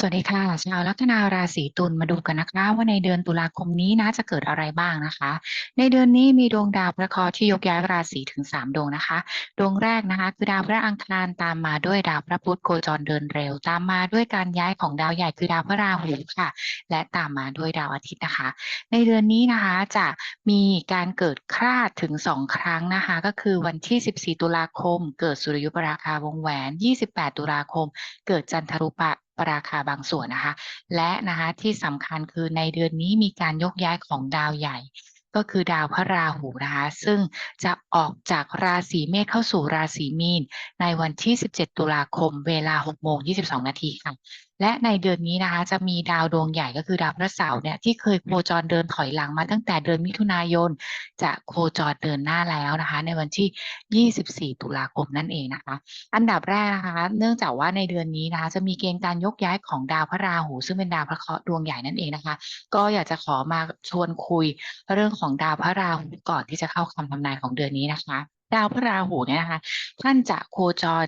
สวัสดีค่ะชาวลัคนาราศีตุลมาดูกันนะคะว่าในเดือนตุลาคมนี้นะจะเกิดอะไรบ้างนะคะ ในเดือนนี้มีดวงดาวพระเคราะห์ที่ยกย้ายราศีถึงสามดวงนะคะ ดวงแรกนะคะคือดาวพระอังคารตามมาด้วยดาวพระพุธโคจรเดินเร็ว ตามมาด้วยการย้ายของดาวใหญ่คือดาวพระราหูค่ะ และตามมาด้วยดาวอาทิตย์นะคะ ในเดือนนี้นะคะจะมีการเกิดคราดถึงสองครั้งนะคะ ก็คือวันที่ 14 ตุลาคม เกิดสุริยุปราคาวงแหวน 28 ตุลาคม เกิดจันทรุปะ ราคาบางส่วนนะคะ และนะคะที่สำคัญคือในเดือนนี้มีการยกย้ายของดาวใหญ่ ก็คือดาวพระราหูนะคะ ซึ่งจะออกจากราศีเมษเข้าสู่ราศีมีน ในวันที่ 17 ตุลาคม เวลา6โมง22 นาทีค่ะและในเดือนนี้นะคะจะมีดาวดวงใหญ่ก็คือดาวพระเสาร์เนี่ยที่เคยโคจรเดินถอยหลังมาตั้งแต่เดือนมิถุนายน จะโคจรเดินหน้าแล้วนะคะ ในวันที่ 24 ตุลาคมนั่นเองนะคะ อันดับแรกนะคะ เนื่องจากว่าในเดือนนี้นะคะจะมีเกณฑ์การยกย้ายของดาวพระราหู ซึ่งเป็นดาวพระเคราะห์ดวงใหญ่นั่นเองนะคะ ก็อยากจะขอมาชวนคุยเรื่องของดาวพระราหูก่อนที่จะเข้าคำทำนายของเดือนนี้นะคะดาวพระราหูเนี่ยนะคะท่านจะโคจร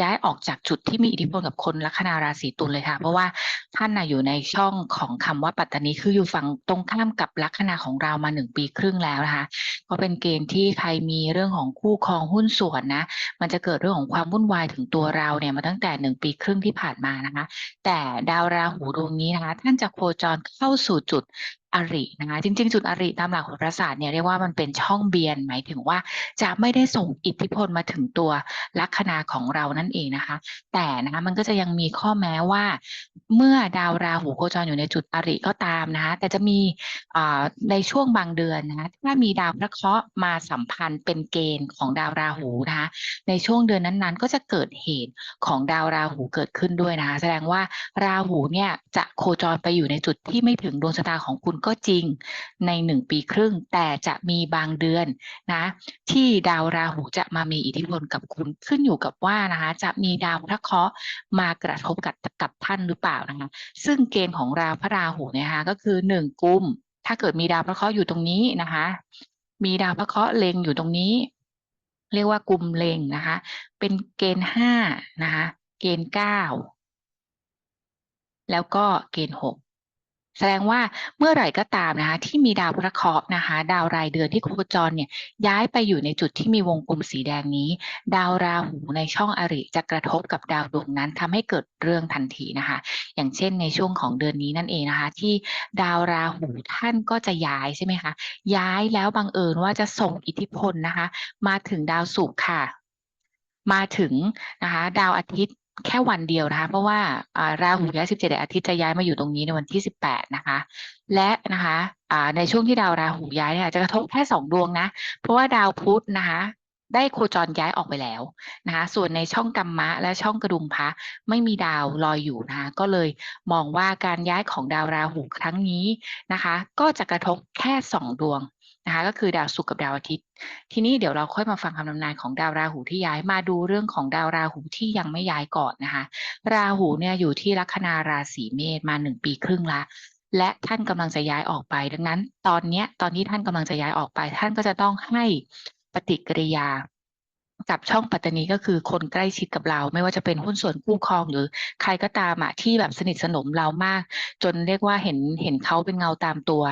ย้ายออกจากจุดที่มีอิทธิพลกับคนลัคนาราศีตุลเลยค่ะ เพราะว่าท่านนะอยู่ในช่องของคำว่าปัตตานีคืออยู่ฝั่งตรงข้ามกับลัคนาของเรามาหนึ่งปีครึ่งแล้วนะคะก็เป็นเกณฑ์ที่ใครมีเรื่องของคู่ครองหุ้นส่วนนะมันจะเกิดเรื่องของความวุ่นวายถึงตัวเราเนี่ยมาตั้งแต่หนึ่งปีครึ่งที่ผ่านมานะคะ แต่ดาวราหูดวงนี้นะคะ ท่านจะโคจรเข้าสู่จุดอรินะคะจริง ๆ จุดอริตามหลักโหราศาสตร์เนี่ยเรียกว่ามันเป็นช่องเบียน หมายถึงว่าจะไม่ได้ส่งอิทธิพลมาถึงตัวลัคนาของเรานั่นเองนะคะ แต่นะคะมันก็จะยังมีข้อแม้ว่า เมื่อดาวราหูโคจรอยู่ในจุดอริก็ตามนะคะแต่จะมีในช่วงบางเดือนนะคะถ้ามีดาวพระเคราะห์มาสัมพันธ์เป็นเกณฑ์ของดาวราหูนะคะในช่วงเดือนนั้นๆ ก็จะเกิดเหตุของดาวราหูเกิดขึ้นด้วยนะคะแสดงว่าราหูเนี่ยจะโคจรไปอยู่ในจุดที่ไม่ถึงดวงชะตาของคุณก็จริงในหนึ่งปีครึ่ง แต่จะมีบางเดือนนะที่ดาวราหูจะมามีอิทธิพลกับคุณขึ้นอยู่กับว่านะคะจะมีดาวพระเคราะห์มากระทบกับกับท่านหรือเปล่านะคะซึ่งเกณฑ์ของราพระราหูเนี่ยนะคะก็คือหนึ่งกุม ถ้าเกิดมีดาวพระเคราะห์อยู่ตรงนี้นะคะมีดาวพระเคราะห์เล็งอยู่ตรงนี้ เรียกว่ากุมเล็งนะคะ เป็นเกณฑ์ห้านะคะเกณฑ์เก้าแล้วก็เกณฑ์หก แสดงว่าเมื่อไหร่ก็ตามนะคะที่มีดาวพระเคราะห์นะคะดาวรายเดือนที่โคจรเนี่ยย้ายไปอยู่ในจุดที่มีวงกลมสีแดงนี้ ดาวราหูในช่องอริจะกระทบกับดาวดวงนั้นทำให้เกิดเรื่องทันทีนะคะ อย่างเช่นในช่วงของเดือนนี้นั่นเองนะคะ ที่ดาวราหูท่านก็จะย้ายใช่ไหมคะย้ายแล้วบังเอิญว่าจะส่งอิทธิพลนะคะ มาถึงดาวศุกร์ค่ะ มาถึงนะคะ ดาวอาทิตย์แค่วันเดียวนะคะ เพราะว่าราหูย้าย 17 อาทิตย์จะย้ายมาอยู่ตรงนี้ในวันที่ 18 นะคะ และนะคะในช่วงที่ดาวราหูย้ายเนี่ยจะกระทบแค่สองดวงนะ เพราะว่าดาวพุธนะคะได้โคจรย้ายออกไปแล้วนะคะส่วนในช่องกัมมะและช่องกระดุมพระไม่มีดาวลอยอยู่นะคะก็เลยมองว่าการย้ายของดาวราหูครั้งนี้นะคะ ก็จะกระทบแค่สองดวง นะคะก็คือดาวศุกร์กับดาวอาทิตย์ ทีนี้เดี๋ยวเราค่อยมาฟังคำนำนายของดาวราหูที่ย้ายมาดูเรื่องของดาวราหูที่ยังไม่ย้ายก่อนนะคะ ราหูเนี่ยอยู่ที่ลัคนาราศีเมษมาหนึ่งปีครึ่งละและท่านกำลังจะย้ายออกไป ดังนั้น ตอนนี้ตอนที่ท่านกำลังจะย้ายออกไป ท่านก็จะต้องให้ปฏิกิริยา กับช่องปัตตานีก็คือคนใกล้ชิดกับเรา ไม่ว่าจะเป็นหุ้นส่วนคู่ครองหรือใครก็ตามอะที่แบบสนิทสนมเรามาก จนเรียกว่าเห็นเห็นเขาเป็นเงาตามตัว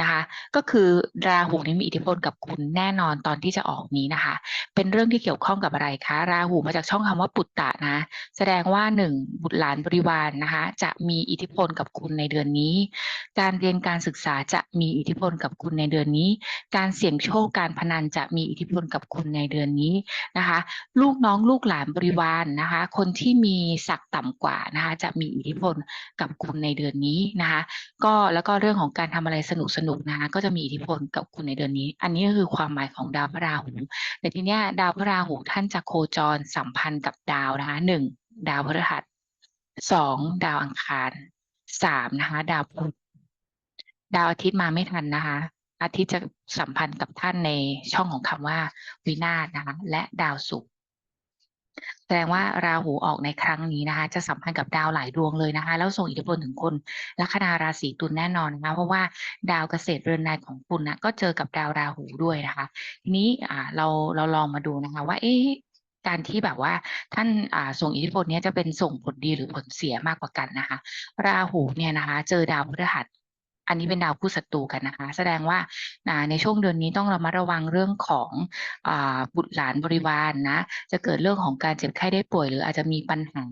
นะคะ ก็คือราหูนี้มีอิทธิพลกับคุณแน่นอนตอนที่จะออกนี้นะคะ เป็นเรื่องที่เกี่ยวข้องกับอะไรคะ ราหูมาจากช่องคำว่าปุตตะนะ แสดงว่าหนึ่งบุตรหลานบริวารนนะคะ จะมีอิทธิพลกับคุณในเดือนนี้ การเรียนการศึกษาจะมีอิทธิพลกับคุณในเดือนนี้ การเสี่ยงโชคการพนันจะมีอิทธิพลกับคุณในเดือนนี้นะคะ ลูกน้องลูกหลานบริวารนนะคะ คนที่มีศักดิ์ต่ำกว่านะคะ จะมีอิทธิพลกับคุณในเดือนนี้นะคะ ก็แล้วก็เรื่องของการทำอะไรสนุกสนุกนะคะก็จะมีอิทธิพลกับคุณในเดือนนี้ อันนี้ก็คือความหมายของดาวพระราหูแต่ทีเนี้ยดาวพระราหูท่านจะโคจรสัมพันธ์กับดาวนะคะหนึ่งดาวพฤหัสสองดาวอังคารสามนะคะ ดาวพุธดาวอาทิตย์มาไม่ทันนะคะ อาทิตย์จะสัมพันธ์กับท่านในช่องของคำว่าวินาศนะคะและดาวศุกร์แสดงว่าราหูออกในครั้งนี้นะคะ จะสัมพันธ์กับดาวหลายดวงเลยนะคะ แล้วส่งอิทธิพลถึงคนลัคนาราศีตุลแน่นอนนะคะเพราะว่าดาวเกษตรเรือนนายของคุณนะก็เจอกับดาวราหูด้วยนะคะ ทีนี้อ่าเราเราลองมาดูนะคะ ว่าเอ๊ะการที่แบบว่าท่านอ่าส่งอิทธิพลนี้จะเป็นส่งผลดีหรือผลเสียมากกว่ากันนะคะ ราหูเนี่ยนะคะ เจอดาวพฤหัส อันนี้เป็นดาวคู่ศัตรูกันนะคะ แสดงว่าในช่วงเดือนนี้ต้องระมัดระวังเรื่องของอบุตรหลานบริวารนะจะเกิดเรื่องของการเจ็บไข้ได้ป่วย หรืออาจจะมีปัญหา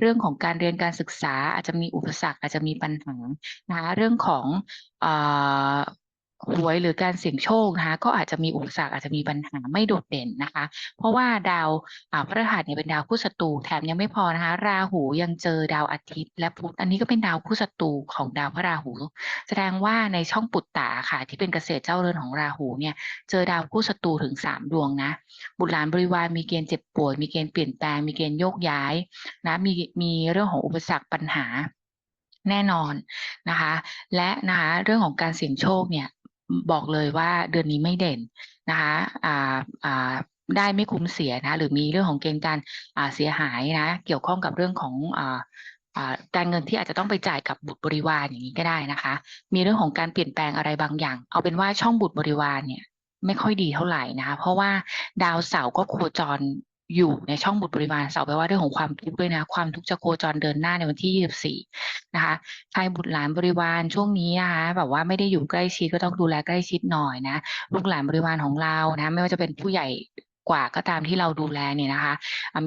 เรื่องของการเรียนการศึกษา อาจจะมีอุปสรรคอาจจะมีปัญหานะคะเรื่องของ หวยหรือการเสี่ยงโชคนะคะก็อาจจะมีอุปสรรคอาจจะมีปัญหาไม่โดดเด่นนะคะ เพราะว่าดาวอ่าพฤหัสเนี่ยเป็นดาวคู่ศัตรูแถมยังไม่พอนะคะ ราหูยังเจอดาวอาทิตย์ และพุธอันนี้ก็เป็นดาวคู่ศัตรูของดาวพระราหู แสดงว่าในช่องปุตตะค่ะ ที่เป็นเกษตรเจ้าเรือนของราหูเนี่ยเจอดาวคู่ศัตรูถึงสามดวงนะบุตรหลานบริวารมีเกณฑ์เจ็บป่วย มีเกณฑ์เปลี่ยนแปลงมีเกณฑ์โยกย้ายนะมีมีเรื่องของอุปสรรคปัญหาแน่นอนนะคะ และนะคะเรื่องของการเสี่ยงโชคเนี่ย บอกเลยว่าเดือนนี้ไม่เด่นนะคะอ่าอ่าได้ไม่คุ้มเสียนะหรือมีเรื่องของเกณฑ์การเสียหายนะเกี่ยวข้องกับเรื่องของการเงินที่อาจจะต้องไปจ่ายกับบุตรบริวารอย่างนี้ก็ได้นะคะ มีเรื่องของการเปลี่ยนแปลงอะไรบางอย่าง เอาเป็นว่าช่องบุตรบริวารเนี่ยไม่ค่อยดีเท่าไหร่นะคะเพราะว่าดาวเสาร์ก็โคจร อยู่ในช่องบุตรบริวารเสาแปลว่าเรื่องของความทุกข์ด้วยนะ ความทุกข์จะโคจรเดินหน้าในวันที่ 24 นะคะใครบุตรหลานบริวารช่วงนี้นะคะแบบว่าไม่ได้อยู่ใกล้ชิดก็ต้องดูแลใกล้ชิดหน่อยนะลูกหลานบริวารของเรานะ ไม่ว่าจะเป็นผู้ใหญ่ กว่าก็ตามที่เราดูแลเนี่ยนะคะ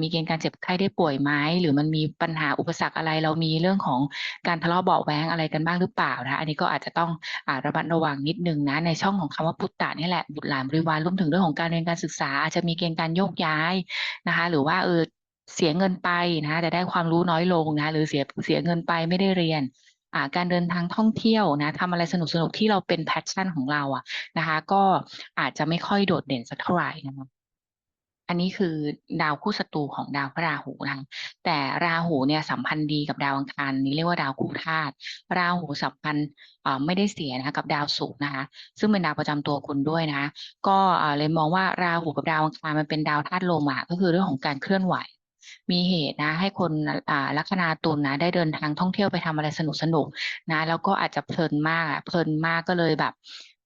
มีเกณฑ์การเจ็บไข้ได้ป่วยไหมหรือมันมีปัญหาอุปสรรคอะไรเรามีเรื่องของการทะเลาะเบาะแว้งอะไรกันบ้างหรือเปล่านะอันนี้ก็อาจจะต้องอระมัดระวังนิดนึงนะในช่องของคำว่าพุทธะนี่แหละบุตรหลานบริวารรวมถึงเรื่องของการเรียนการศึกษา อาจจะมีเกณฑ์การโยกย้ายนะคะ หรือว่าเออเสียเงินไปนะแต่ได้ความรู้น้อยลงนะหรือเสียเสียเงินไปไม่ได้เรียนการเดินทางท่องเที่ยวนะทำอะไรสนุกสนุกที่เราเป็นแพชชั่นของเราอะนะคะ ก็อาจจะไม่ค่อยโดดเด่นสักเท่าไหร่นะคะ อันนี้คือดาวคู่ศัตรูของดาวพระราหูนะแต่ราหูเนี่ยสัมพันธ์ดีกับดาวอังคารนี้เรียกว่าดาวคู่ธาตุราหูสัมพันธ์อ่าไม่ได้เสียนะคะกับดาวศุกร์นะคะซึ่งเป็นดาวประจำตัวคุณด้วยนะ ก็อ่าเลยมองว่าราหูกับดาวอังคารมันเป็นดาวธาตุลมอะก็คือเรื่องของการเคลื่อนไหวมีเหตุนะให้คนอ่าลัคนาตุลนะได้เดินทางท่องเที่ยวไปทำอะไรสนุกสนุกนะแล้วก็อาจจะเพลินมากอะเพลินมากก็เลยแบบ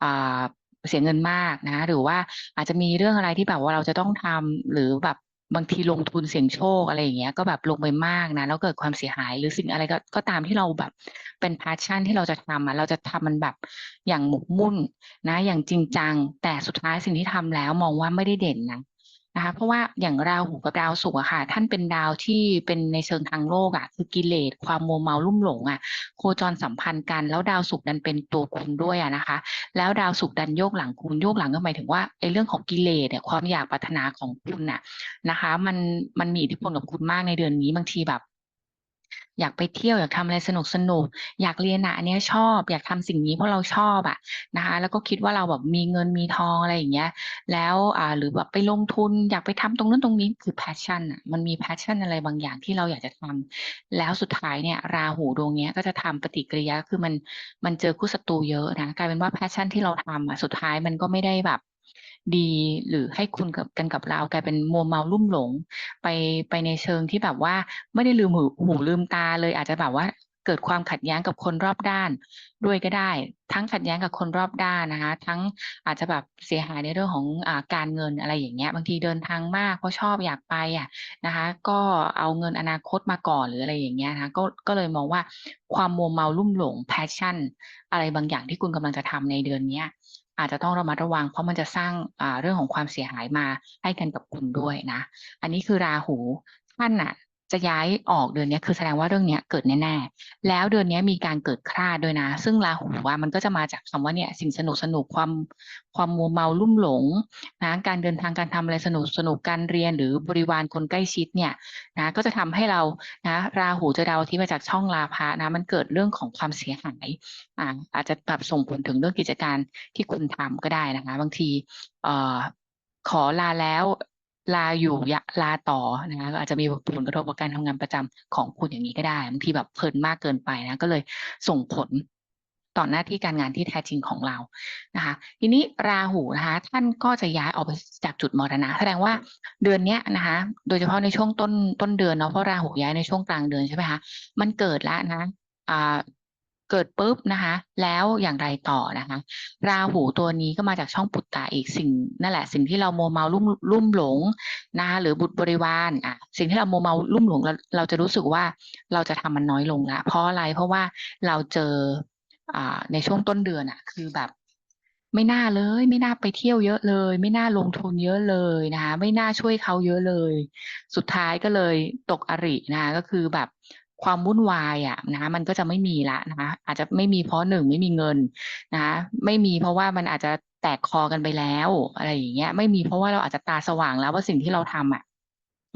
อ่า เสียเงินมากนะ หรือว่าอาจจะมีเรื่องอะไรที่แบบว่าเราจะต้องทำหรือแบบบางทีลงทุนเสี่ยงโชคอะไรอย่างเงี้ยก็แบบลงไปมากนะแล้วเกิดความเสียหายหรือสิ่งอะไรก็ก็ตามที่เราแบบเป็นพาชั่นที่เราจะทำอะเราจะทำมันแบบอย่างหมกมุ่นนะ อย่างจริงจัง แต่สุดท้ายสิ่งที่ทำแล้วมองว่าไม่ได้เด่นนะ นะคะเพราะว่าอย่างราหูกับดาวศุกร์อะค่ะ ท่านเป็นดาวที่เป็นในเชิงทางโลกอะคือกิเลสความโมเมาลุ่มหลงอะโคจรสัมพันธ์กัน แล้วดาวศุกร์ดันเป็นตัวคุณด้วยอะนะคะ แล้วดาวศุกร์ดันโยกหลังคุณโยกหลังก็หมายถึงว่าไอ้เรื่องของกิเลสเนี่ยความอยากปรารถนาของคุณน่ะนะคะ มันมันมีอิทธิพลกับคุณมากในเดือนนี้บางทีแบบ อยากไปเที่ยวอยากทำอะไรสนุกสนุกอยากเรียนอะอันเนี้ยชอบ อยากทำสิ่งนี้เพราะเราชอบอะนะคะ แล้วก็คิดว่าเราแบบมีเงินมีทองอะไรอย่างเงี้ย แล้วอ่าหรือแบบไปลงทุนอยากไปทำตรงนั้นตรงนี้คือ passion อะมันมี passion อะไรบางอย่างที่เราอยากจะทำแล้วสุดท้ายเนี่ยราหูดวงเนี้ยก็จะทำปฏิกิริยาคือมันมันเจอคู่ศัตรูเยอะนะกลายเป็นว่า passion ที่เราทำอะสุดท้ายมันก็ไม่ได้แบบ ดีหรือให้คุณกับกันกับเรากลายเป็นมัวเมาลุ่มหลง ไปไปในเชิงที่แบบว่าไม่ได้ลืมหูหูลืมตาเลยอาจจะแบบว่าเกิดความขัดแย้งกับคนรอบด้าน ด้วยก็ได้ ทั้งขัดแย้งกับคนรอบด้านนะคะ ทั้งอาจจะแบบเสียหายในเรื่องของอการเงินอะไรอย่างเงี้ยบางทีเดินทางมากเพราะชอบอยากไปอะนะคะ ก็เอาเงินอนาคตมาก่อนหรืออะไรอย่างเงี้ยนะคะก็ก็เลยมองว่าความมัวเมาลุ่มหลง passion อะไรบางอย่างที่คุณกำลังจะทำในเดือนเนี้ย อาจจะต้องระมัดระวัง เพราะมันจะสร้างเรื่องของความเสียหายมาให้กันกับคุณด้วยนะ อันนี้คือราหูท่านน่ะ จะย้ายออกเดือนนี้คือแสดงว่าเรื่องนี้เกิดแน่ๆแล้วเดือนนี้มีการเกิดคลาดด้วยนะ ซึ่งราหูว่ามันก็จะมาจากคำว่าเนี่ยสิ่งสนุกสนุกความความมัวเมาลุ่มหลงนะการเดินทางการทำอะไรสนุกสนุกการเรียนหรือบริวารคนใกล้ชิดเนี่ยนะก็จะทำให้เรานะราหูจะดาวที่มาจากช่องลาภะนะมันเกิดเรื่องของความเสียหายอ่าอาจจะแบบส่งผลถึงเรื่องกิจการที่คุณทำก็ได้นะคะ บางทีเอ่อขอลาแล้ว ลาอยู่ยะลาต่อนะคะก็อาจจะมีผลกระทบกับการทำงานประจำของคุณอย่างนี้ก็ได้บางทีแบบเพลินมากเกินไปนะก็เลยส่งผลต่อหน้าที่การงานที่แท้จริงของเรานะคะ ทีนี้ราหูนะคะท่านก็จะย้ายออกไปจากจุดมรณะ แสดงว่าเดือนนี้นะคะ โดยเฉพาะในช่วงต้นต้นเดือนเนาะเพราะราหูย้ายในช่วงกลางเดือนใช่ไหมคะมันเกิดแล้วนะอ่า เกิดปุ๊บนะคะ แล้วอย่างไรต่อนะคะ ราหูตัวนี้ก็มาจากช่องปุตตะอีกสิ่งนั่นแหละ สิ่งที่เราโมเมาลุ่มลุ่มหลงนะคะหรือบุตรบริวารอะสิ่งที่เราโมเมาลุ่มหลงเราเราจะรู้สึกว่าเราจะทำมันน้อยลงละเพราะอะไรเพราะว่าเราเจออ่าในช่วงต้นเดือนอะ คือแบบไม่น่าเลย ไม่น่าไปเที่ยวเยอะเลย ไม่น่าลงทุนเยอะเลยนะคะ ไม่น่าช่วยเขาเยอะเลย สุดท้ายก็เลยตกอรินะคะก็คือแบบ ความวุ่นวายอะนะคะมันก็จะไม่มีละนะคะอาจจะไม่มีเพราะหนึ่งไม่มีเงินนะคะไม่มีเพราะว่ามันอาจจะแตกคอกันไปแล้วอะไรอย่างเงี้ยไม่มีเพราะว่าเราอาจจะตาสว่างแล้วว่าสิ่งที่เราทำอะ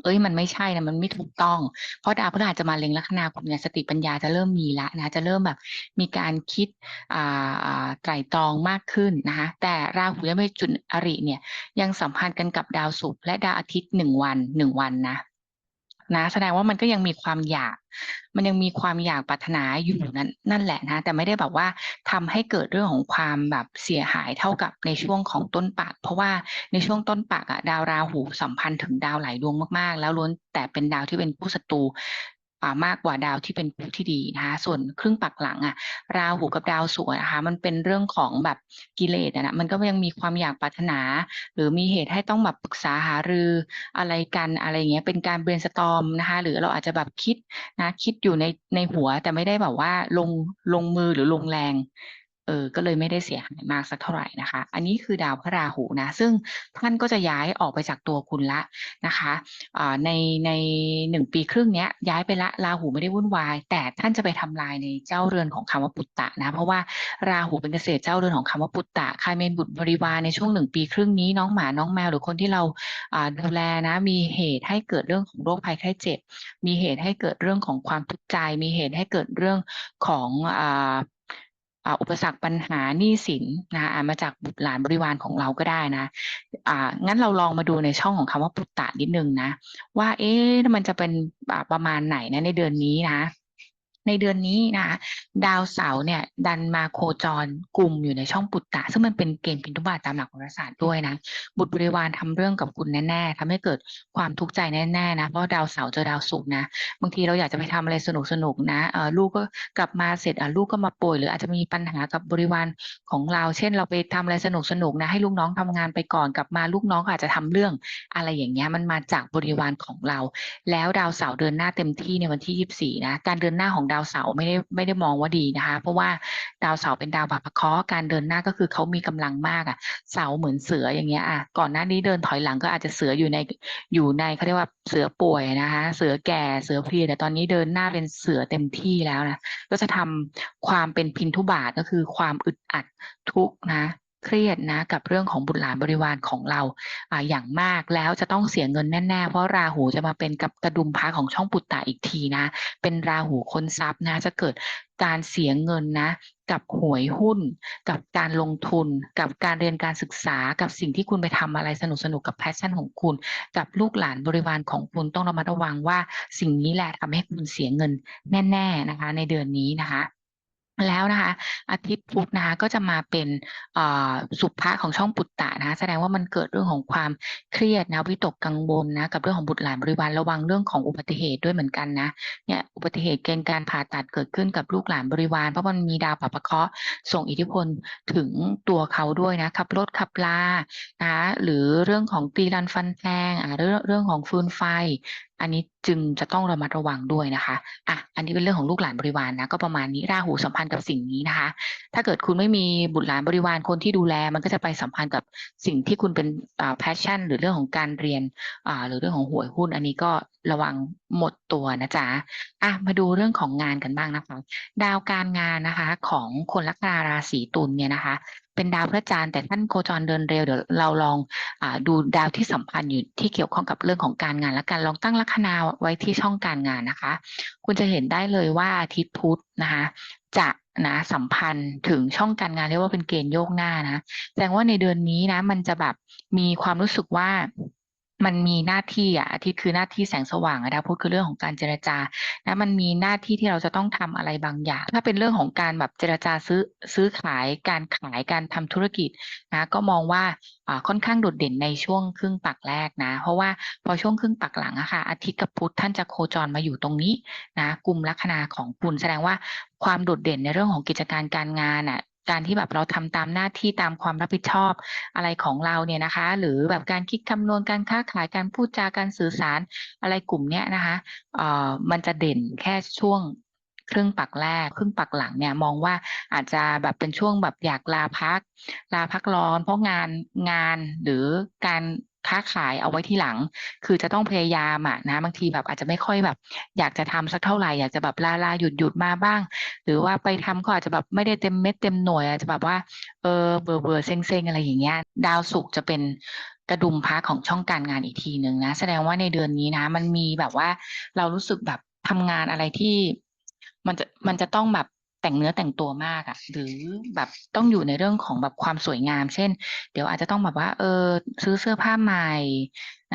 เอ้ยมันไม่ใช่นะมันไม่ถูกต้อง เพราะดาวพฤหัสจะมาเล็งลัคนาคุณเนี่ยสติปัญญาจะเริ่มมีละนะจะเริ่มแบบมีการคิดอ่าอ่าไตร่ตรองมากขึ้นนะคะแต่ราหูยังไม่จุดอริเนี่ยยังสัมพันธ์กันกับดาวศุกร์และดาวอาทิตย์หนึ่งวันหนึ่งวันนะ นะ แสดงว่ามันก็ยังมีความอยาก มันยังมีความอยากปรารถนาอยู่นั่นนั่นแหละนะ แต่ไม่ได้แบบว่าทำให้เกิดเรื่องของความแบบเสียหายเท่ากับในช่วงของต้นปาก เพราะว่าในช่วงต้นปากอะดาวราหูสัมพันธ์ถึงดาวหลายดวงมากๆ แล้วล้วนแต่เป็นดาวที่เป็นผู้ศัตรูอ่า มากกว่าดาวที่เป็นคู่ที่ดีนะคะส่วนครึ่งปักหลังอะราหูกับดาวศุกร์นะคะมันเป็นเรื่องของแบบกิเลสอะนะมันก็ยังมีความอยากปรารถนา หรือมีเหตุให้ต้องแบบปรึกษาหารืออะไรกันอะไรเงี้ยเป็นการเบรนสตอมนะคะหรือเราอาจจะแบบคิดนะคิดอยู่ในในหัวแต่ไม่ได้แบบว่าลงลงมือหรือลงแรง เออก็เลยไม่ได้เสียหายมากสักเท่าไหร่นะคะ อันนี้คือดาวพระราหูนะ ซึ่งท่านก็จะย้ายออกไปจากตัวคุณละนะคะในในหนึ่งปีครึ่งเนี้ยย้ายไปละราหูไม่ได้วุ่นวาย แต่ท่านจะไปทำลายในเจ้าเรือนของคำว่าปุตตะนะ เพราะว่าราหูเป็นเกษตรเจ้าเรือนของคำว่าปุตตะใครเป็นบุตรบริวารในช่วงหนึ่งปีครึ่งนี้น้องหมาน้องแมวหรือคนที่เราอ่าดูแลนะ มีเหตุให้เกิดเรื่องของโรคภัยไข้เจ็บ มีเหตุให้เกิดเรื่องของความทุกข์ใจ มีเหตุให้เกิดเรื่องของ อุปสรรคปัญหาหนี้สินนะคะมาจากบุตรหลานบริวารของเราก็ได้นะอ่างั้นเราลองมาดูในช่องของคำว่าปุตตะนิดนึงนะ ว่าเอ๊ะมันจะเป็นประมาณไหนนะในเดือนนี้นะ ในเดือนนี้นะ ดาวเสาร์เนี่ยดันมาโคจรกลุ่มอยู่ในช่องปุตตะ ซึ่งมันเป็นเกณฑ์พินทุบาทตามหลักโหราศาสตร์ด้วยนะ บุตรบริวารทำเรื่องกับคุณแน่ๆทำให้เกิดความทุกข์ใจแน่ๆนะ เพราะดาวเสาร์เจอดาวศุกร์นะ บางทีเราอยากจะไปทำอะไรสนุกๆนะเออลูกก็กลับมาเสร็จอะลูกก็มาป่วยหรืออาจจะมีปัญหากับบริวารของเรา เช่น เราไปทำอะไรสนุกๆนะ ให้ลูกน้องทำงานไปก่อนกลับมาลูกน้องอาจจะทำเรื่องอะไรอย่างเงี้ยมันมาจากบริวารของเรา แล้วดาวเสาร์เดินหน้าเต็มที่ในวันที่ยี่สิบสี่นะการเดินหน้าของดาวาวเสาร์ไม่ได้ไม่ได้มองว่าดีนะคะ เพราะว่าดาวเสาร์เป็นดาวบาปะเคาะการเดินหน้าก็คือเขามีกำลังมากอะ เสาเหมือนเสืออย่างเงี้ยอะก่อนหน้านี้เดินถอยหลังก็อาจจะเสืออยู่ในอยู่ในเขาเรียกว่าเสือป่วยนะคะ เสือแก่เสือเพลียแต่ตอนนี้เดินหน้าเป็นเสือเต็มที่แล้วนะก็จะทำความเป็นพินทุบาทก็คือความอึดอัดทุกนะ เครียดนะกับเรื่องของบุตรหลานบริวารของเราออย่างมากแล้วจะต้องเสียเงินแน่ๆ เพราะราหูจะมาเป็นกับกระดุมพระของช่องปุตตะอีกทีนะ เป็นราหูคนทรัพย์นะ จะเกิดการเสียเงินนะกับหวยหุ้น กับการลงทุน กับการเรียนการศึกษากับสิ่งที่คุณไปทำอะไรสนุกๆกับแพชชั่นของคุณ กับลูกหลานบริวารของคุณต้องระมัดระวังว่าสิ่งนี้แหละทำให้คุณเสียเงินแน่ ๆนะคะ ในเดือนนี้นะคะ แล้วนะคะอาทิตย์พุธนะคะก็จะมาเป็นอ่าสุภะของช่องปุตตะนะคะแสดงว่ามันเกิดเรื่องของความเครียดนะวิตกกังวลนะกับเรื่องของบุตรหลานบริวารระวังเรื่องของอุบัติเหตุด้วยเหมือนกันนะเนี่ยอุบัติเหตุเกณฑ์การผ่าตัดเกิดขึ้นกับลูกหลานบริวารเพราะมันมีดาวปรับปะเคาะส่งอิทธิพลถึงตัวเขาด้วยนะขับรถขับลานะหรือเรื่องของตีรันฟันแทงอ่าเรื่องเรื่องของฟืนไฟ อันนี้จึงจะต้องระมัดระวังด้วยนะคะอะอันนี้เป็นเรื่องของลูกหลานบริวารนะก็ประมาณนี้ราหูสัมพันธ์กับสิ่งนี้นะคะ ถ้าเกิดคุณไม่มีบุตรหลานบริวารคนที่ดูแล มันก็จะไปสัมพันธ์กับสิ่งที่คุณเป็นอ่า passion หรือเรื่องของการเรียนอ่าหรือเรื่องของหวยหุ้น อันนี้ก็ระวังหมดตัวนะจ๊ะอะมาดูเรื่องของงานกันบ้างนะคะ ดาวการงานนะคะ ของคนลัคนาราศีตุลเนี่ยนะคะ เป็นดาวพระจันทร์แต่ท่านโคจรเดินเร็วเดี๋ยวเราลองอดูดาวที่สัมพันธ์อยู่ที่เกี่ยวข้องกับเรื่องของการงานและกันลองตั้งลัคนาไว้ที่ช่องการงานนะคะ คุณจะเห็นได้เลยว่าอาทิตย์พุธนะคะจะนะสัมพันธ์ถึงช่องการงานเรียกว่าเป็นเกณฑ์โยกหน้านะแสดงว่าในเดือนนี้นะมันจะแบบมีความรู้สึกว่า มันมีหน้าที่อะอาทิตย์คือหน้าที่แสงสว่างอะดาวพุธคือเรื่องของการเจรจานะมันมีหน้าที่ที่เราจะต้องทำอะไรบางอย่าง ถ้าเป็นเรื่องของการแบบเจรจาซื้อซื้อขายการขายการทำธุรกิจนะก็มองว่าอ่าค่อนข้างโดดเด่นในช่วงครึ่งปักแรกนะ เพราะว่าพอช่วงครึ่งปักหลังอะค่ะอาทิตย์กับพุธท่านจะโคจรมาอยู่ตรงนี้นะกลุ่มลัคนาของคุณแสดงว่าความโดดเด่นในเรื่องของกิจการการงานอะ การที่แบบเราทำตามหน้าที่ตามความรับผิดชอบอะไรของเราเนี่ยนะคะ หรือแบบการคิดคำนวณการค้าขายการพูดจาการสื่อสารอะไรกลุ่มเนี้ยนะคะเอ่อมันจะเด่นแค่ช่วงครึ่งปักแรกครึ่งปักหลังเนี่ยมองว่าอาจจะแบบเป็นช่วงแบบอยากลาพัก ลาพักร้อน เพราะงานงานหรือการ ค้าขายเอาไว้ที่หลัง คือจะต้องพยายามอะนะบางทีแบบอาจจะไม่ค่อยแบบ อยากจะทำสักเท่าไหร่อยากจะแบบลาลาหยุดหยุดมาบ้าง หรือว่าไปทำก็อาจจะแบบไม่ได้เต็มเม็ดเต็มหน่วยอาจจะแบบว่าเออเบื่อเบื่อเซ็งเซ็งอะไรอย่างเงี้ยดาวศุกร์จะเป็นกระดุมพระของช่องการงานอีกทีหนึ่งนะ แสดงว่าในเดือนนี้นะ มันมีแบบว่าเรารู้สึกแบบทำงานอะไรที่ มันจะมันจะต้องแบบ แต่งเนื้อแต่งตัวมากอะหรือแบบต้องอยู่ในเรื่องของแบบความสวยงาม เช่น เดี๋ยวอาจจะต้องแบบว่า เออ ซื้อเสื้อผ้าใหม่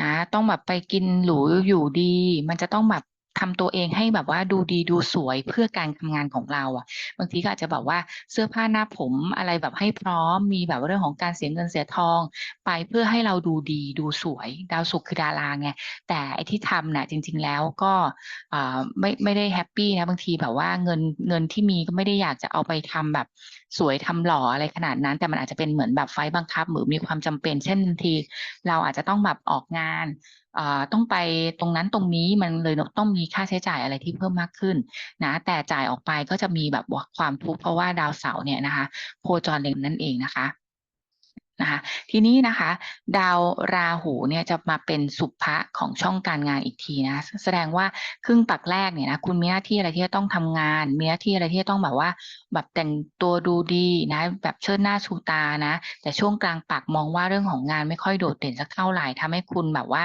นะ ต้องแบบไปกินหรูอยู่ดี มันจะต้องแบบ ทำตัวเองให้แบบว่าดูดีดูสวยเพื่อการทำงานของเราอะ บางทีก็อาจจะแบบว่าเสื้อผ้าหน้าผมอะไรแบบให้พร้อมมีแบบเรื่องของการเสียเงินเสียทอง ไปเพื่อให้เราดูดีดูสวย ดาวศุกร์คือดาราไงแต่ไอ้ที่ทำน่ะจริง ๆ แล้วก็อ่าไม่ไม่ได้แฮปปี้นะบางทีแบบว่าเงินเงินที่มีก็ไม่ได้อยากจะเอาไปทำแบบ สวยทำหล่ออะไรขนาดนั้น แต่มันอาจจะเป็นเหมือนแบบไฟบังคับหรือมีความจำเป็น เช่นที เราอาจจะต้องแบบออกงานอ่าต้องไปตรงนั้นตรงนี้มันเลยต้องมีค่าใช้จ่ายอะไรที่เพิ่มมากขึ้นนะแต่จ่ายออกไปก็จะมีแบบความทุกข์เพราะว่าดาวเสาร์เนี่ยนะคะ โคจรเล็งนั่นเองนะคะ นะคะทีนี้นะคะ ดาวราหูเนี่ยจะมาเป็นสุภะของช่องการงานอีกทีนะแสดงว่าครึ่งปักแรกเนี่ยนะคุณมีหน้าที่อะไรที่จะต้องทำงาน มีหน้าที่อะไรที่จะต้องแบบว่า แบบแต่งตัวดูดีนะแบบเชิดหน้าชูตานะ แต่ช่วงกลางปักมองว่าเรื่องของงานไม่ค่อยโดดเด่นสักเท่าไหร่ทำให้คุณแบบว่า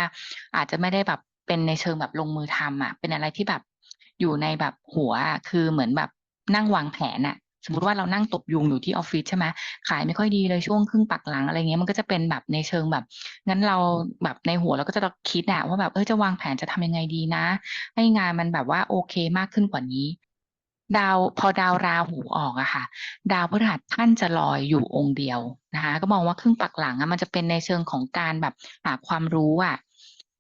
อาจจะไม่ได้แบบเป็นในเชิงแบบลงมือทำอะเป็นอะไรที่แบบอยู่ในแบบหัวคือเหมือนแบบนั่งวางแผนอะ สมมติว่าเรานั่งตบยุงอยู่ที่ออฟฟิศใช่ไหมขายไม่ค่อยดีเลยช่วงครึ่งปักหลังอะไรเงี้ยมันก็จะเป็นแบบในเชิงแบบ งั้นเราแบบในหัวเราก็จะคิดอะว่าแบบเออจะวางแผนจะทำยังไงดีนะ ให้งานมันแบบว่าโอเคมากขึ้นกว่านี้ ดาวพอดาวราหูออกอะค่ะ ดาวพฤหัสท่านจะลอยอยู่องค์เดียวนะคะ ก็มองว่าครึ่งปักหลังอะมันจะเป็นในเชิงของการแบบหาความรู้อะ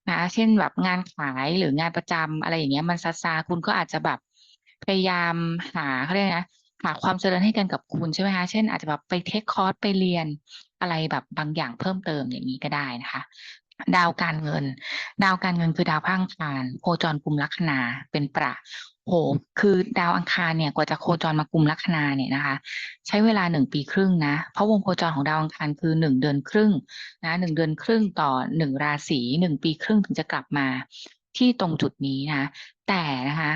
นะเช่นแบบงานขายหรืองานประจำอะไรอย่างเงี้ยมันซาซาคุณก็อาจจะแบบพยายามหาเขาเรียกนะ หาความเจริญให้กันกับคุณใช่ไหมคะ เช่นอาจจะแบบไปเทคคอร์สไปเรียนอะไรแบบบางอย่างเพิ่มเติมอย่างนี้ก็ได้นะคะ ดาวการเงิน ดาวการเงินคือดาวพังคารโคจรกุมลัคนาเป็นประโหคือดาวอังคารเนี่ยกว่าจะโคจรมากุมลัคนาเนี่ยนะคะ ใช้เวลาหนึ่งปีครึ่งนะ เพราะวงโคจรของดาวอังคารคือหนึ่งเดือนครึ่งนะหนึ่งเดือนครึ่งต่อหนึ่งราศีหนึ่งปีครึ่งถึงจะกลับมาที่ตรงจุดนี้นะ แต่นะคะ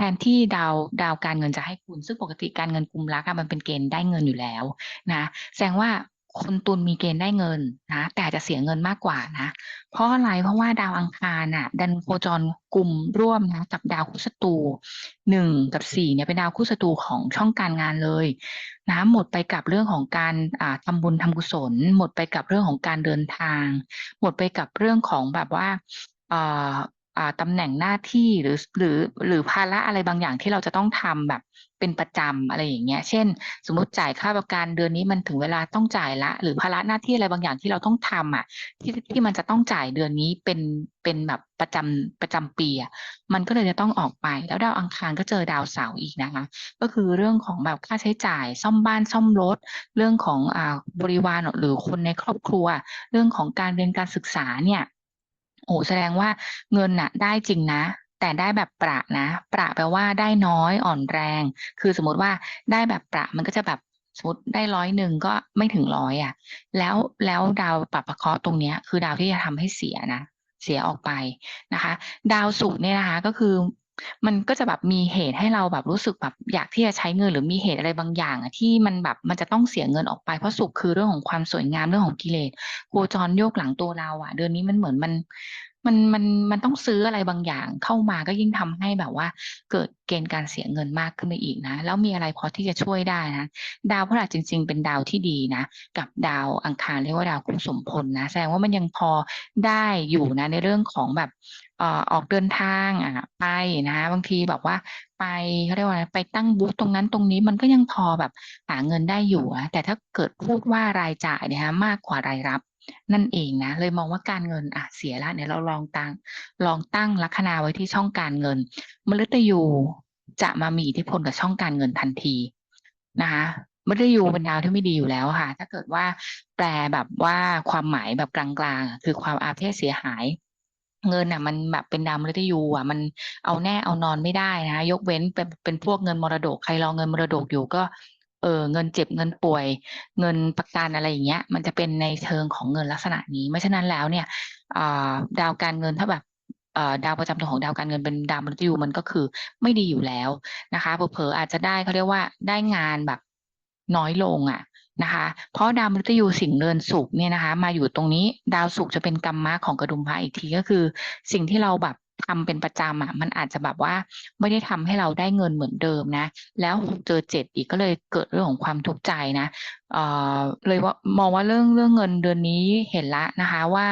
แทนที่ดาวดาวการเงินจะให้คุณ ซึ่งปกติการเงินกลุ่มรักมันเป็นเกณฑ์ได้เงินอยู่แล้วนะแสดงว่าคนตุลมีเกณฑ์ได้เงินนะแต่จะเสียเงินมากกว่านะ เพราะอะไรเพราะว่าดาวอังคารน่ะ ดันโคจรกลุ่มร่วมนะกับดาวคู่ศัตรูหนึ่งกับสี่เนี่ยเป็นดาวคู่ศัตรูของช่องการงานเลยนะหมดไปกับเรื่องของการอ่าทำบุญทำกุศล หมดไปกับเรื่องของการเดินทาง หมดไปกับเรื่องของแบบว่า ตำแหน่งหน้าที่หรือหรือหรือภาระอะไรบางอย่างที่เราจะต้องทำแบบเป็นประจำอะไรอย่างเงี้ย เช่น สมมติจ่ายค่าประกันเดือนนี้มันถึงเวลาต้องจ่ายละ หรือภาระหน้าที่อะไรบางอย่างที่เราต้องทำอะ ที่ที่มันจะต้องจ่ายเดือนนี้เป็นเป็นแบบประจำประจำปีอะมันก็เลยจะต้องออกไป แล้วดาวอังคารก็เจอดาวเสาร์อีกนะคะ ก็คือเรื่องของแบบค่าใช้จ่ายซ่อมบ้านซ่อมรถ เรื่องของอ่าบริวารหรือคนในครอบครัว เรื่องของการเรียนการศึกษาเนี่ย โอ้แสดงว่าเงินน่ะได้จริงนะ แต่ได้แบบประนะ ประแปลว่าได้น้อยอ่อนแรง คือสมมติว่าได้แบบประมันก็จะแบบสมมติได้ร้อยหนึ่งก็ไม่ถึงร้อยอะ แล้วแล้วดาวปรับประเคาะตรงเนี้ย คือดาวที่จะทำให้เสียนะเสียออกไปนะคะ ดาวศุกร์เนี่ยนะคะก็คือ มันก็จะแบบมีเหตุให้เราแบบรู้สึกแบบอยากที่จะใช้เงินหรือมีเหตุอะไรบางอย่างอะที่มันแบบมันจะต้องเสียเงินออกไปเพราะศุกร์คือเรื่องของความสวยงามเรื่องของกิเลสโคจรโยกหลังตัวเราอะ เดือนนี้มันเหมือนมัน มันมันมันต้องซื้ออะไรบางอย่างเข้ามาก็ยิ่งทำให้แบบว่า เกิดเกณฑ์การเสียเงินมากขึ้นไปอีกนะ แล้วมีอะไรพอที่จะช่วยได้นะ ดาวพฤหัสจริง ๆ เป็นดาวที่ดีนะ กับดาวอังคารเรียกว่าดาวคู่สมพลนะแสดงว่ามันยังพอได้อยู่นะในเรื่องของแบบเอ่อออกเดินทางอะไปนะบางทีแบบว่าไปเขาเรียกว่าไปตั้งบูธตรงนั้นตรงนี้มันก็ยังพอแบบหาเงินได้อยู่อะแต่ถ้าเกิดพูดว่ารายจ่ายเนี่ยฮะมากกว่ารายรับ นั่นเองนะเลยมองว่าการเงินอะเสียละเนี่ยเราลองตั้งลองตั้งลัคนาไว้ที่ช่องการเงินมฤตยูจะมามีอิทธิพลกับช่องการเงินทันทีนะคะมฤตยูเป็นดาวที่ไม่ดีอยู่แล้วค่ะ ถ้าเกิดว่าแปลแบบว่าความหมายแบบกลางๆ คือความอาเพศเสียหายเงินอะมันแบบเป็นดาวมฤตยูอะมันเอาแน่เอานอนไม่ได้นะยกเว้นเป็นเป็นพวกเงินมรดกใครรอเงินมรดกอยู่ก็ เออเงินเจ็บเงินป่วย เงินประกันอะไรอย่างเงี้ย มันจะเป็นในเชิงของเงินลักษณะนี้ ไม่ฉะนั้นแล้วเนี่ยดาวการเงินถ้าแบบดาวประจำตัวของดาวการเงินเป็นดาวมฤตยูมันก็คือไม่ดีอยู่แล้วนะคะเผลอๆอาจจะได้เขาเรียกว่าได้งานแบบน้อยลงอะนะคะ เพราะดาวมฤตยูสิงห์เรือนศุกเนี่ยนะคะ มาอยู่ตรงนี้ดาวศุกจะเป็นกรรมะของกระดุมพระอีกทีก็คือ สิ่งที่เราแบบ ทำเป็นประจำอะมันอาจจะแบบว่าไม่ได้ทำให้เราได้เงินเหมือนเดิมนะ แล้วเจอเจ็ดอีกก็เลยเกิดเรื่องของความทุกข์ใจนะเอ่อเลยว่ามองว่าเรื่องเรื่องเงินเดือนนี้เห็นละนะคะว่า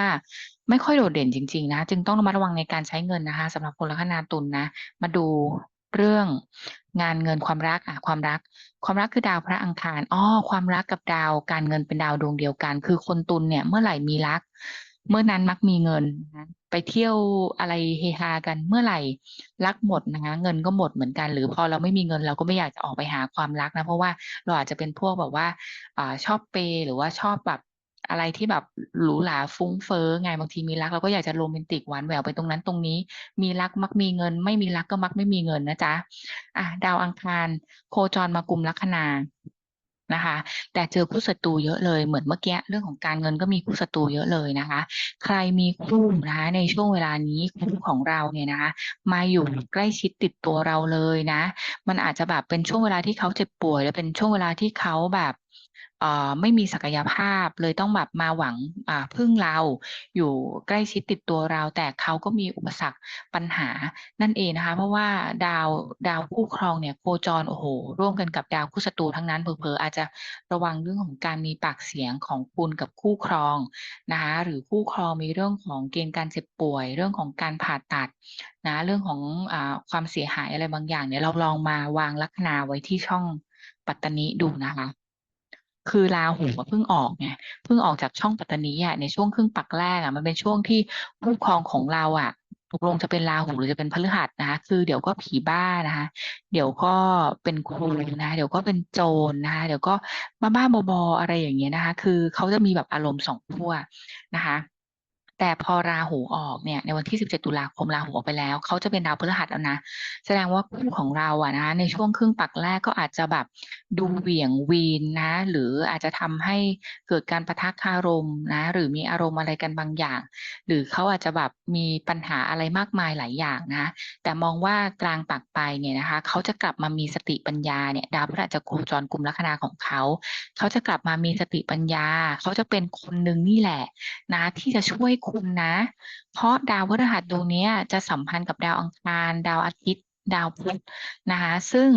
ไม่ค่อยโดดเด่นจริงๆนะจึงต้องระมัดระวังในการใช้เงินนะคะสำหรับคนลัคนาตุลนะมาดูเรื่องงานเงินความรักอะความรัก ความรักคือดาวพระอังคารอ๋อความรักกับดาวการเงินเป็นดาวดวงเดียวกัน คือคนตุลเนี่ยเมื่อไหร่มีรัก เมื่อนั้นมักมีเงินนะไปเที่ยวอะไรเฮฮากันเมื่อไหร่รักหมดนะคะเงินก็หมดเหมือนกัน หรือพอเราไม่มีเงินเราก็ไม่อยากจะออกไปหาความรักนะเพราะว่าเราอาจจะเป็นพวกแบบว่าอชอบเปย์หรือว่าชอบแบบอะไรที่แบบหรูหราฟุ้งเฟ้อไงบางทีมีรักเราก็อยากจะโรแมนติกหวานแหววไปตรงนั้นตรงนี้ มีรักมักมีเงิน ไม่มีรักก็มักไม่มีเงินนะจ๊ะอะดาวอังคาร โคจรมากุมลัคนา นะคะ แต่เจอคู่ศัตรูเยอะเลยเหมือนเมื่อกี้เรื่องของการเงินก็มีคู่ศัตรูเยอะเลยนะคะ ใครมีคู่นะคะในช่วงเวลานี้คู่ของเราเนี่ยนะคะ มาอยู่ใกล้ชิดติดตัวเราเลยนะ มันอาจจะแบบเป็นช่วงเวลาที่เขาเจ็บป่วย และเป็นช่วงเวลาที่เขาแบบ ไม่มีศักยภาพเลยต้องแบบมาหวังพึ่งเรา อยู่ใกล้ชิดติดตัวเรา แต่เขาก็มีอุปสรรคปัญหานั่นเองนะคะ เพราะว่าดาวดาวคู่ครองเนี่ยโคจรโอ้โห ร่วมกันกับดาวคู่ศัตรูทั้งนั้นเผลอๆอาจจะระวังเรื่องของการมีปากเสียงของคุณกับคู่ครองนะคะหรือคู่ครองมีเรื่องของเกณฑ์การเจ็บป่วย เรื่องของการผ่าตัดนะเรื่องของอความเสียหายอะไรบางอย่างเนี่ยเราลองมาวางลัคนาไว้ที่ช่องปัตตานิดูนะคะ คือลาหูเพิ่งออกไงเพิ่งออกจากช่องปัตตานีอะในช่วงครึ่งปักแรกอะมันเป็นช่วงที่คู่ครองของเราอะตกลงจะเป็นลาหูหรือจะเป็นพฤหัสนะคะคือเดี๋ยวก็ผีบ้านะคะ เดี๋ยวก็เป็นครูนะเดี๋ยวก็เป็นโจรนะคะเดี๋ยวก็บ้าบออะไรอย่างเงี้ยนะคะ คือเขาจะมีแบบอารมณ์สองขั้วนะคะ แต่พอราหูออกเนี่ยในวันที่ 17 ตุลาคมราหูออกไปแล้ว เขาจะเป็นดาวพฤหัสแล้วนะ แสดงว่าคู่ของเราอะนะในช่วงครึ่งปักแรกก็อาจจะแบบดูเหวี่ยงวีนนะ หรืออาจจะทำให้เกิดการปะทะคารมนะ หรือมีอารมณ์อะไรกันบางอย่าง หรือเขาอาจจะแบบมีปัญหาอะไรมากมายหลายอย่างนะ แต่มองว่ากลางปักไปเนี่ยนะคะเขาจะกลับมามีสติปัญญาเนี่ยดาวพฤหัสจะโคจรกลุ่มลัคนาของเขา เขาจะกลับมามีสติปัญญา เขาจะเป็นคนหนึ่งนี่แหละนะที่จะช่วยคุณนะ เพราะดาวพฤหัสดวงนี้จะสัมพันธ์กับดาวอังคาร ดาวอาทิตย์ ดาวพุธนะคะ ซึ่ง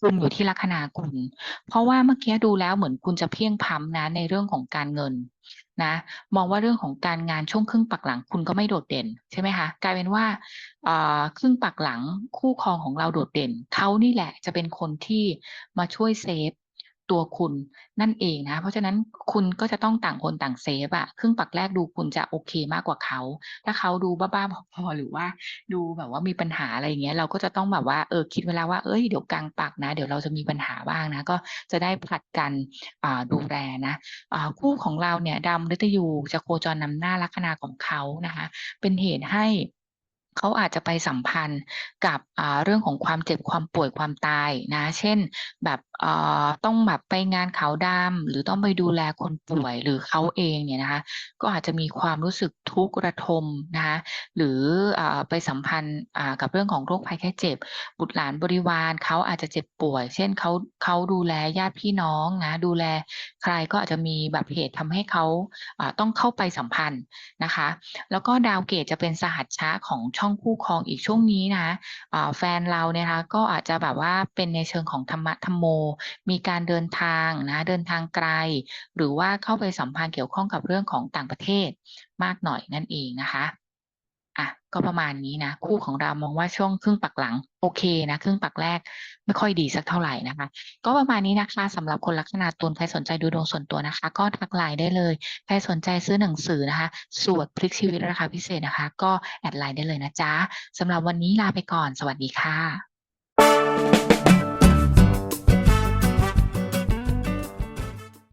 กุมอยู่ที่ลัคนาคุณ เพราะว่าเมื่อกี้ดูแล้วเหมือนคุณจะเพียงพ้ำนะในเรื่องของการเงินนะ มองว่าเรื่องของการงานช่วงครึ่งปักหลังคุณก็ไม่โดดเด่นใช่ไหมคะกลายเป็นว่าครึ่งปักหลังคู่ครองของเราโดดเด่นเขานี่แหละจะเป็นคนที่มาช่วยเซฟ ตัวคุณนั่นเองนะ เพราะฉะนั้นคุณก็จะต้องต่างคนต่างเซฟอะครึ่งปักแรกดูคุณจะโอเคมากกว่าเขา ถ้าเขาดูบ้าๆพอหรือว่าดูแบบว่ามีปัญหาอะไรอย่างเงี้ยเราก็จะต้องแบบว่าเออคิดเวลาว่าเอ้ยเดี๋ยวกลางปักนะ เดี๋ยวเราจะมีปัญหาบ้างนะ ก็จะได้ผลัดกันดูแลนะคู่ของเราเนี่ยดาวมฤตยูจะโคจรนำหน้าลัคนาของเขานะคะ เป็นเหตุให้ เขาอาจจะไปสัมพันธ์กับเรื่องของความเจ็บความป่วยความตายนะ เช่นแบบต้องแบบไปงานขาวดำหรือต้องไปดูแลคนป่วยหรือเขาเองเนี่ยนะคะก็อาจจะมีความรู้สึกทุกข์ระทมนะคะหรือไปสัมพันธ์กับเรื่องของโรคภัยแค่เจ็บ บุตรหลานบริวารเขาอาจจะเจ็บป่วย เช่นเขาเขาดูแลญาติพี่น้องนะดูแลใครก็อาจจะมีแบบเหตุทำให้เขาอ่าต้องเข้าไปสัมพันธ์นะคะ แล้วก็ดาวเกตจะเป็นสหัชชะของช่อง่องคู่ครองอีกช่วงนี้นะะแฟนเราเนี่ยนะคะก็อาจจะแบบว่าเป็นในเชิงของธรรมะธรรมโม มีการเดินทางนะเดินทางไกล หรือว่าเข้าไปสัมพันธ์เกี่ยวข้องกับเรื่องของต่างประเทศมากหน่อยนั่นเองนะคะ อะก็ประมาณนี้นะ คู่ของเรามองว่าช่วงครึ่งปักหลังโอเคนะครึ่งปักแรกไม่ค่อยดีสักเท่าไหร่นะคะ ก็ประมาณนี้นะคะสำหรับคนลัคนาตุลใครสนใจดูดวงส่วนตัวนะคะ ก็ทักไลน์ได้เลยใครสนใจซื้อหนังสือนะคะสวดพลิกชีวิตราคาพิเศษนะคะ ก็แอดไลน์ได้เลยนะจ๊ะสำหรับวันนี้ลาไปก่อน สวัสดีค่ะ